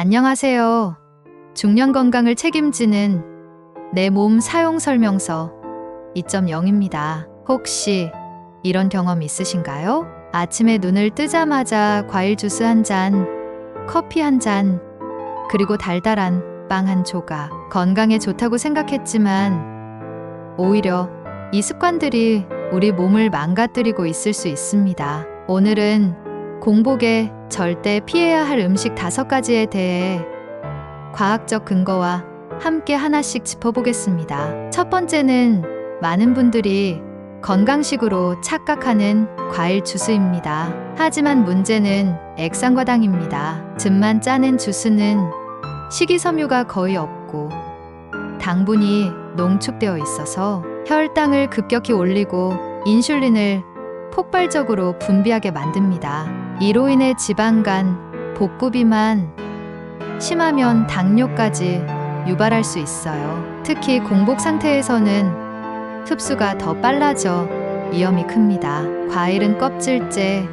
안녕하세요. 중년 건강을 책임지는 내 몸 사용 설명서 2.0입니다. 혹시 이런 경험 있으신가요? 아침에 눈을 뜨자마자 과일 주스 한 잔, 커피 한 잔, 그리고 달달한 빵 한 조각. 건강에 좋다고 생각했지만 오히려 이 습관들이 우리 몸을 망가뜨리고 있을 수 있습니다. 오늘은 공복에 절대 피해야 할 음식 다섯 가지에 대해 과학적 근거와 함께 하나씩 짚어보겠습니다. 첫 번째는 많은 분들이 건강식으로 착각하는 과일 주스입니다. 하지만 문제는 액상과당입니다. 즙만 짜는 주스는 식이섬유가 거의 없고 당분이 농축되어 있어서 혈당을 급격히 올리고 인슐린을 폭발적으로 분비하게 만듭니다. 이로 인해 지방간, 복부 비만, 심하면 당뇨까지 유발할 수 있어요. 특히 공복 상태에서는 흡수가 더 빨라져 위험이 큽니다. 과일은 껍질째,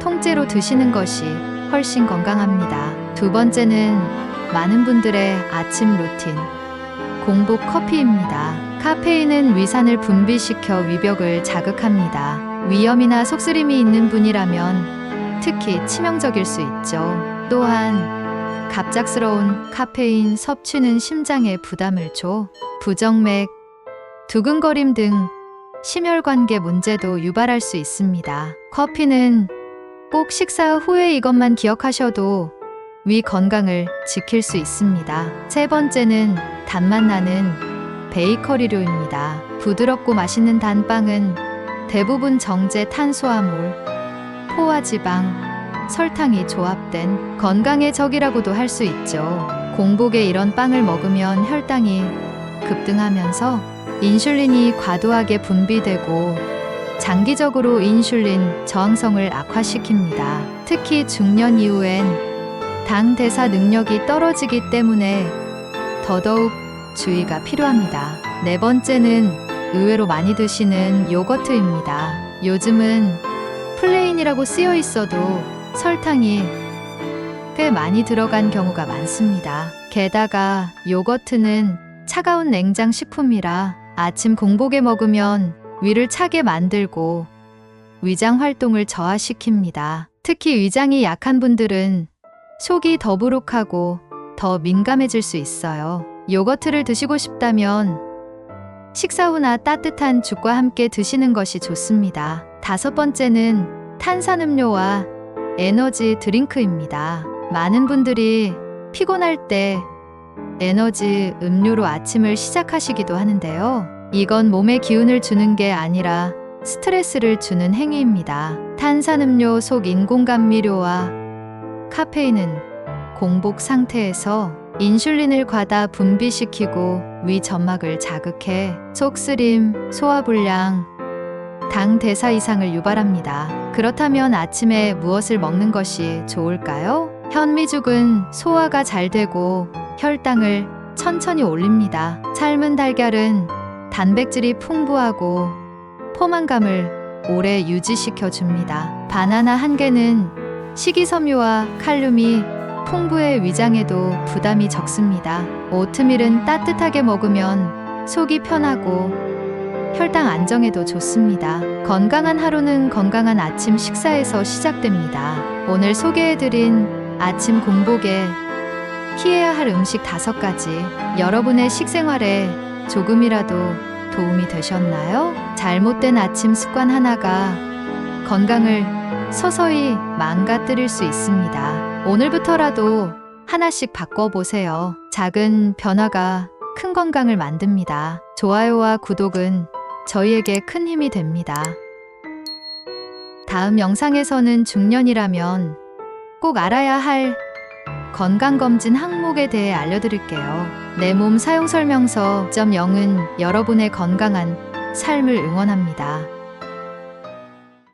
통째로 드시는 것이 훨씬 건강합니다. 두 번째는 많은 분들의 아침 루틴, 공복 커피입니다. 카페인은 위산을 분비시켜 위벽을 자극합니다. 위염이나 속쓰림이 있는 분이라면 특히 치명적일 수 있죠. 또한 갑작스러운 카페인 섭취는 심장에 부담을 줘 부정맥, 두근거림 등 심혈관계 문제도 유발할 수 있습니다. 커피는 꼭 식사 후에 이것만 기억하셔도 위 건강을 지킬 수 있습니다. 세 번째는 단맛 나는 베이커리류입니다. 부드럽고 맛있는 단빵은 대부분 정제 탄수화물, 포화지방, 설탕이 조합된 건강의 적이라고도 할 수 있죠. 공복에 이런 빵을 먹으면 혈당이 급등하면서 인슐린이 과도하게 분비되고 장기적으로 인슐린 저항성을 악화시킵니다. 특히 중년 이후엔 당 대사 능력이 떨어지기 때문에 더더욱 주의가 필요합니다. 네 번째는 의외로 많이 드시는 요거트입니다. 요즘은 플레인이라고 쓰여 있어도 설탕이 꽤 많이 들어간 경우가 많습니다. 게다가 요거트는 차가운 냉장 식품이라 아침 공복에 먹으면 위를 차게 만들고 위장 활동을 저하시킵니다. 특히 위장이 약한 분들은 속이 더부룩하고 더 민감해질 수 있어요. 요거트를 드시고 싶다면 식사 후나 따뜻한 죽과 함께 드시는 것이 좋습니다. 다섯 번째는 탄산음료와 에너지 드링크입니다. 많은 분들이 피곤할 때 에너지 음료로 아침을 시작하시기도 하는데요. 이건 몸에 기운을 주는 게 아니라 스트레스를 주는 행위입니다. 탄산음료 속 인공감미료와 카페인은 공복 상태에서 인슐린을 과다 분비시키고 위 점막을 자극해 속쓰림, 소화불량, 당 대사 이상을 유발합니다. 그렇다면 아침에 무엇을 먹는 것이 좋을까요? 현미죽은 소화가 잘 되고 혈당을 천천히 올립니다. 삶은 달걀은 단백질이 풍부하고 포만감을 오래 유지시켜 줍니다. 바나나 한 개는 식이섬유와 칼륨이 풍부해 위장에도 부담이 적습니다. 오트밀은 따뜻하게 먹으면 속이 편하고 혈당 안정에도 좋습니다. 건강한 하루는 건강한 아침 식사에서 시작됩니다. 오늘 소개해드린 아침 공복에 피해야 할 음식 다섯 가지 여러분의 식생활에 조금이라도 도움이 되셨나요? 잘못된 아침 습관 하나가 건강을 서서히 망가뜨릴 수 있습니다. 오늘부터라도 하나씩 바꿔보세요. 작은 변화가 큰 건강을 만듭니다. 좋아요와 구독은 저희에게 큰 힘이 됩니다. 다음 영상에서는 중년이라면 꼭 알아야 할 건강검진 항목에 대해 알려드릴게요. 내 몸 사용 설명서 0은 여러분의 건강한 삶을 응원합니다.